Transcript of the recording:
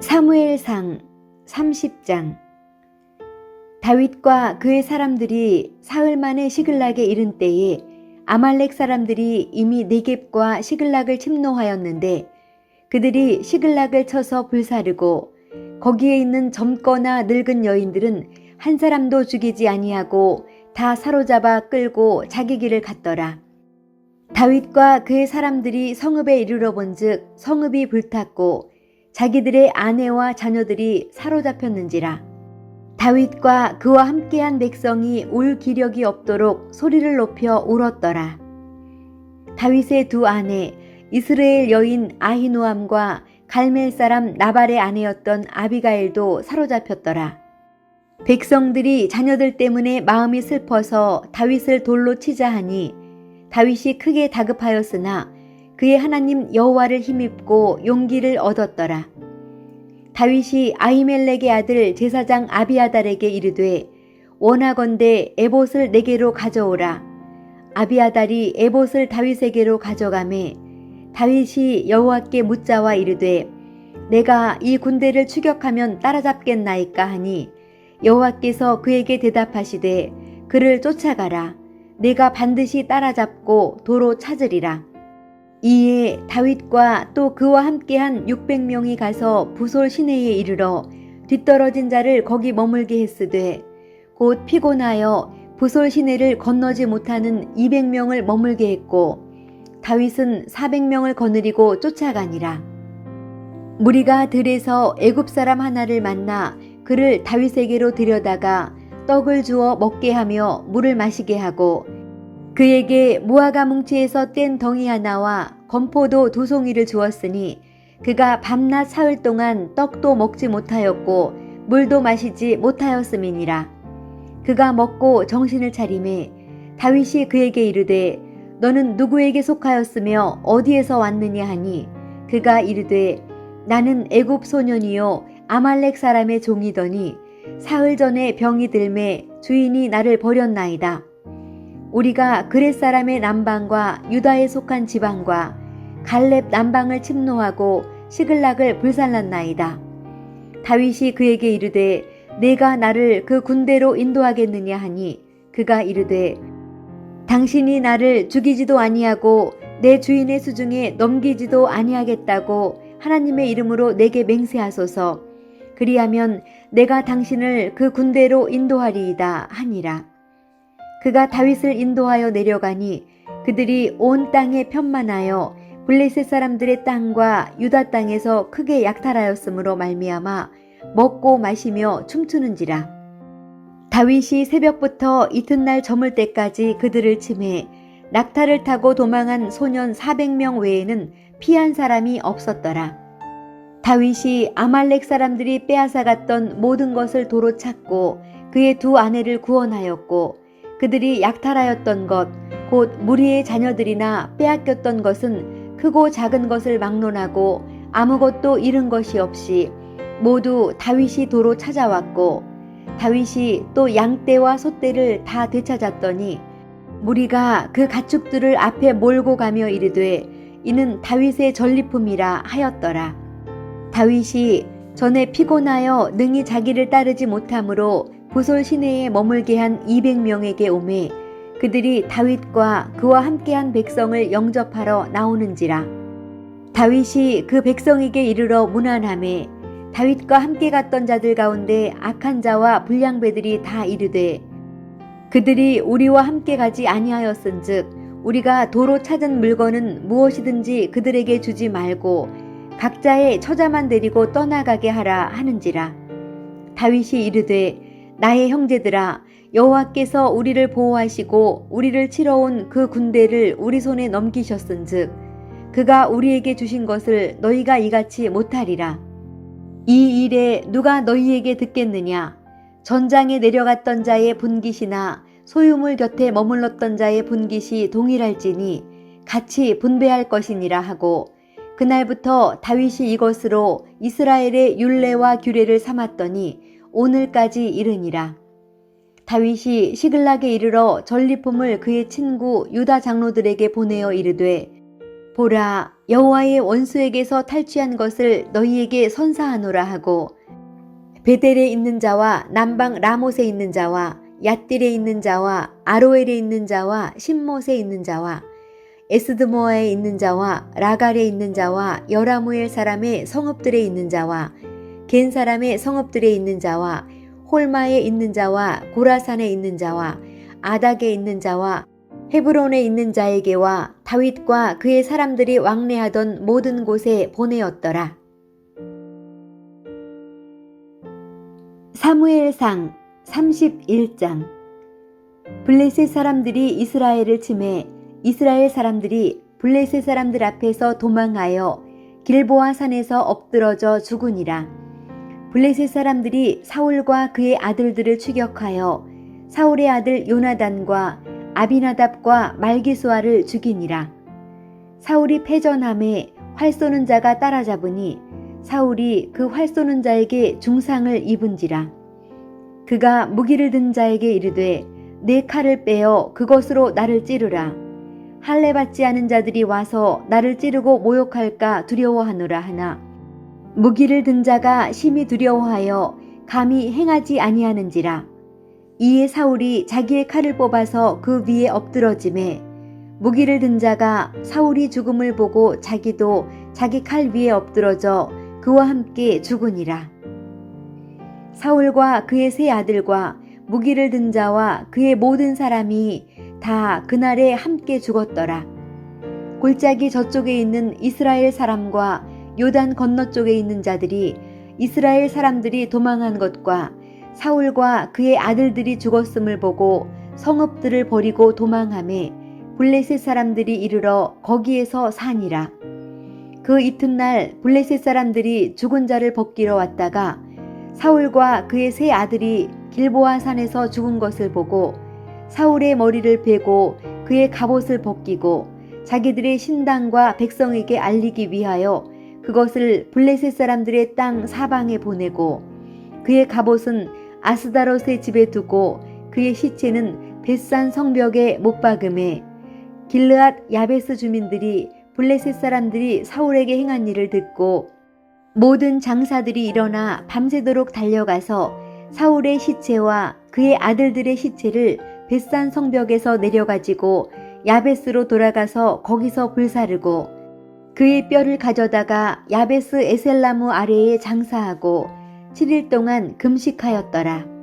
사무엘상 30장 다윗과 그의 사람들이 사흘 만에 시글락에 이른 때에 아말렉 사람들이 이미 네겝과 시글락을 침노하였는데 그들이 시글락을 쳐서 불사르고 거기에 있는 젊거나 늙은 여인들은 한 사람도 죽이지 아니하고 다 사로잡아 끌고 자기 길을 갔더라. 다윗과 그의 사람들이 성읍에 이르러 본즉 성읍이 불탔고 자기들의 아내와 자녀들이 사로잡혔는지라. 다윗과 그와 함께한 백성이 울 기력이 없도록 소리를 높여 울었더라. 다윗의 두 아내 이스라엘 여인 아히노암과 갈멜 사람 나발의 아내였던 아비가일도 사로잡혔더라. 백성들이 자녀들 때문에 마음이 슬퍼서 다윗을 돌로 치자 하니 다윗이 크게 다급하였으나 그의 하나님 여호와를 힘입고 용기를 얻었더라. 다윗이 아히멜렉의 아들 제사장 아비아달에게 이르되 원하건대 에봇을 내게로 가져오라. 아비아달이 에봇을 다윗에게로 가져가매 다윗이 여호와께 묻자와 이르되 내가 이 군대를 추격하면 따라잡겠나이까 하니 여호와께서 그에게 대답하시되 그를 쫓아가라. 내가 반드시 따라잡고 도로 찾으리라. 이에 다윗과 또 그와 함께한 600명이 가서 부솔 시내에 이르러 뒤떨어진 자를 거기 머물게 했으되 곧 피곤하여 부솔 시내를 건너지 못하는 200명을 머물게 했고 다윗은 400명을 거느리고 쫓아가니라. 무리가 들에서 애굽 사람 하나를 만나 그를 다윗에게로 들여다가 떡을 주어 먹게 하며 물을 마시게 하고 그에게 무화과 뭉치에서 뗀 덩이 하나와 건포도 두 송이를 주었으니 그가 밤낮 사흘 동안 떡도 먹지 못하였고 물도 마시지 못하였음이니라. 그가 먹고 정신을 차림에 다윗이 그에게 이르되 너는 누구에게 속하였으며 어디에서 왔느냐 하니 그가 이르되 나는 애굽 소년이요 아말렉 사람의 종이더니 사흘 전에 병이 들매 주인이 나를 버렸나이다. 우리가 그렛 사람의 남방과 유다에 속한 지방과 갈렙 남방을 침노하고 시글락을 불살랐나이다. 다윗이 그에게 이르되 내가 나를 그 군대로 인도하겠느냐 하니 그가 이르되 당신이 나를 죽이지도 아니하고 내 주인의 수중에 넘기지도 아니하겠다고 하나님의 이름으로 내게 맹세하소서 그리하면 내가 당신을 그 군대로 인도하리이다 하니라. 그가 다윗을 인도하여 내려가니 그들이 온 땅에 편만하여 블레셋 사람들의 땅과 유다 땅에서 크게 약탈하였으므로 말미암아 먹고 마시며 춤추는지라. 다윗이 새벽부터 이튿날 저물 때까지 그들을 침해 낙타를 타고 도망한 소년 400명 외에는 피한 사람이 없었더라. 다윗이 아말렉 사람들이 빼앗아갔던 모든 것을 도로 찾고 그의 두 아내를 구원하였고 그들이 약탈하였던 것, 곧 무리의 자녀들이나 빼앗겼던 것은 크고 작은 것을 막론하고 아무것도 잃은 것이 없이 모두 다윗이 도로 찾아왔고 다윗이 또 양떼와 소떼를 다 되찾았더니 무리가 그 가축들을 앞에 몰고 가며 이르되 이는 다윗의 전리품이라 하였더라. 다윗이 전에 피곤하여 능히 자기를 따르지 못하므로 부솔 시내에 머물게 한 200명에게 오매 그들이 다윗과 그와 함께한 백성을 영접하러 나오는지라. 다윗이 그 백성에게 이르러 문안함에 다윗과 함께 갔던 자들 가운데 악한 자와 불량배들이 다 이르되 그들이 우리와 함께 가지 아니하였은즉 우리가 도로 찾은 물건은 무엇이든지 그들에게 주지 말고 각자의 처자만 데리고 떠나가게 하라 하는지라. 다윗이 이르되 나의 형제들아 여호와께서 우리를 보호하시고 우리를 치러온 그 군대를 우리 손에 넘기셨은즉 그가 우리에게 주신 것을 너희가 이같이 못하리라. 이 일에 누가 너희에게 듣겠느냐? 전장에 내려갔던 자의 분깃이나 소유물 곁에 머물렀던 자의 분깃이 동일할지니 같이 분배할 것이니라 하고 그날부터 다윗이 이것으로 이스라엘의 율례와 규례를 삼았더니 오늘까지 이르니라. 다윗이 시글락에 이르러 전리품을 그의 친구 유다 장로들에게 보내어 이르되 보라 여호와의 원수에게서 탈취한 것을 너희에게 선사하노라 하고 베델에 있는 자와 남방 라못에 있는 자와 얏딜에 있는 자와 아로엘에 있는 자와 신못에 있는 자와 에스드모아에 있는 자와 라갈에 있는 자와 여라무엘 사람의 성읍들에 있는 자와 겐 사람의 성읍들에 있는 자와 홀마에 있는 자와 고라산에 있는 자와 아닥에 있는 자와 헤브론에 있는 자에게와 다윗과 그의 사람들이 왕래하던 모든 곳에 보내었더라. 사무엘상 31장 블레셋 사람들이 이스라엘을 침해 이스라엘 사람들이 블레셋 사람들 앞에서 도망하여 길보아 산에서 엎드러져 죽으니라. 블레셋 사람들이 사울과 그의 아들들을 추격하여 사울의 아들 요나단과 아비나답과 말기수아를 죽이니라. 사울이 패전함에 활 쏘는 자가 따라잡으니 사울이 그 활 쏘는 자에게 중상을 입은지라. 그가 무기를 든 자에게 이르되 내 칼을 빼어 그것으로 나를 찌르라. 할례 받지 않은 자들이 와서 나를 찌르고 모욕할까 두려워하노라 하나 무기를 든 자가 심히 두려워하여 감히 행하지 아니하는지라. 이에 사울이 자기의 칼을 뽑아서 그 위에 엎드러짐에 무기를 든 자가 사울이 죽음을 보고 자기도 자기 칼 위에 엎드러져 그와 함께 죽으니라. 사울과 그의 세 아들과 무기를 든 자와 그의 모든 사람이 다 그날에 함께 죽었더라. 골짜기 저쪽에 있는 이스라엘 사람과 요단 건너쪽에 있는 자들이 이스라엘 사람들이 도망한 것과 사울과 그의 아들들이 죽었음을 보고 성읍들을 버리고 도망함에 블레셋 사람들이 이르러 거기에서 사니라. 그 이튿날 블레셋 사람들이 죽은 자를 벗기러 왔다가 사울과 그의 세 아들이 길보아 산에서 죽은 것을 보고 사울의 머리를 베고 그의 갑옷을 벗기고 자기들의 신당과 백성에게 알리기 위하여 그것을 블레셋 사람들의 땅 사방에 보내고 그의 갑옷은 아스다롯의 집에 두고 그의 시체는 벳산 성벽에 못 박음에 길르앗 야베스 주민들이 블레셋 사람들이 사울에게 행한 일을 듣고 모든 장사들이 일어나 밤새도록 달려가서 사울의 시체와 그의 아들들의 시체를 벳산 성벽에서 내려가지고 야베스로 돌아가서 거기서 불사르고 그의 뼈를 가져다가 야베스 에셀나무 아래에 장사하고 7일 동안 금식하였더라.